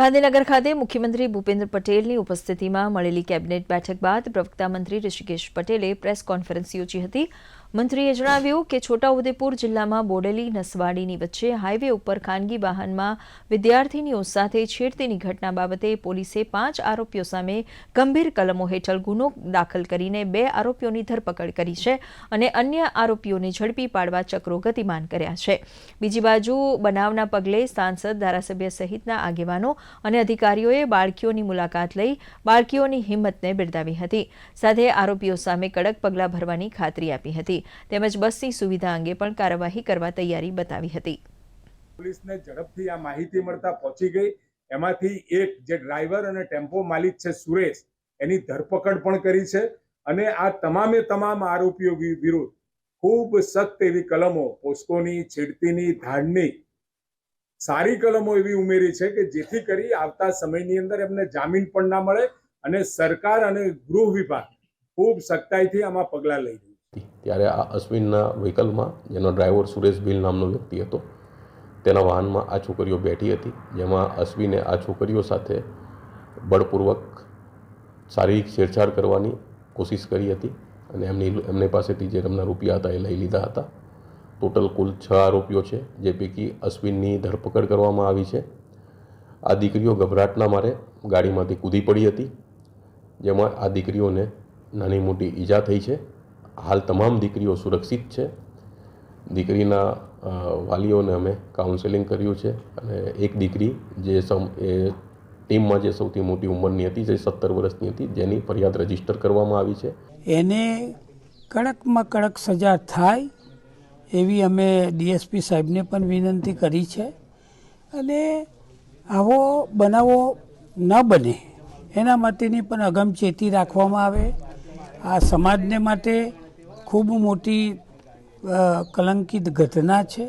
ગાંધીનગર ખાતે મુખ્યમંત્રી ભૂપેન્દ્ર પટેલની ઉપસ્થિતિમાં મળેલી કેબિનેટ બેઠક બાદ પ્રવક્તા મંત્રી ઋષિકેશ પટેલે પ્રેસ કોન્ફરન્સ યોજી હતી. મંત્રીએ જણાવ્યું કે છોટાઉદેપુર જિલ્લામાં બોડેલી, નસવાડીની વચ્ચે હાઈવે ઉપર ખાનગી વાહનમાં વિદ્યાર્થીનીઓ સાથે છેડતીની ઘટના બાબતે પોલીસે પાંચ આરોપીઓ સામે ગંભીર કલમો હેઠળ ગુનો દાખલ કરીને બે આરોપીઓની ધરપકડ કરી છે અને અન્ય આરોપીઓને ઝડપી પાડવા ચક્રો ગતિમાન કર્યા છે. બીજી બાજુ બનાવના પગલે સાંસદ, ધારાસભ્ય સહિતના આગેવાનો અને અધિકારીઓએ બાળકીઓની મુલાકાત લઈ બાળકીઓની હિંમતને બિરદાવી હતી. સાથે આરોપીઓ સામે કડક પગલાં ભરવાની ખાતરી આપી હતી. તેમજ બસની સુવિધા અંગે પણ કાર્યવાહી કરવા તૈયારી બતાવી હતી. પોલીસને ઝડપથી આ માહિતી મળતા પહોંચી ગઈ. એમાંથી એક જે ડ્રાઈવર અને ટેમ્પો માલિક છે સુરેશ, એની ધરપકડ પણ કરી છે અને આ તમામે તમામ આરોપીઓ વિરુદ્ધ ખૂબ સખ્ત એવી કલમો, પોસ્કોની, છેડતીની, ધાડની, સારી કલમો એવી ઉમેરી છે કે જેથી કરી આવતા સમયની અંદર એમને જામીન પણ ના મળે અને સરકાર અને ગૃહ વિભાગ ખૂબ સખ્તાઈથી આમાં પગલાં લઈ ત્યારે આ અશ્વિનના વ્હીકલમાં જેનો ડ્રાઈવર સુરેશ ભીલ નામનો વ્યક્તિ હતો, તેના વાહનમાં આ છોકરીઓ બેઠી હતી, જેમાં અશ્વિને આ છોકરીઓ સાથે બળપૂર્વક શારીરિક છેડછાડ કરવાની કોશિશ કરી હતી અને એમની એમની પાસેથી જે એમના રૂપિયા હતા એ લઈ લીધા હતા. ટોટલ કુલ છ આરોપીઓ છે, જે પૈકી અશ્વિનની ધરપકડ કરવામાં આવી છે. આ દીકરીઓ ગભરાટના મારે ગાડીમાંથી કૂદી પડી હતી, જેમાં આ દીકરીઓને નાની મોટી ઈજા થઈ છે. હાલ તમામ દીકરીઓ સુરક્ષિત છે. દીકરીના વાલીઓને અમે કાઉન્સેલિંગ કર્યું છે અને એક દીકરી જે સમ, એ ટીમમાં જે સૌથી મોટી ઉંમરની હતી, જે સત્તર વર્ષની હતી, જેની ફરિયાદ રજિસ્ટર કરવામાં આવી છે. એને કડકમાં કડક સજા થાય એવી અમે ડીએસપી સાહેબને પણ વિનંતી કરી છે. અને આવો બનાવો ન બને એના માટેની પણ અગમચેતી રાખવામાં આવે. આ સમાજને માટે ખૂબ મોટી કલંકિત ઘટના છે.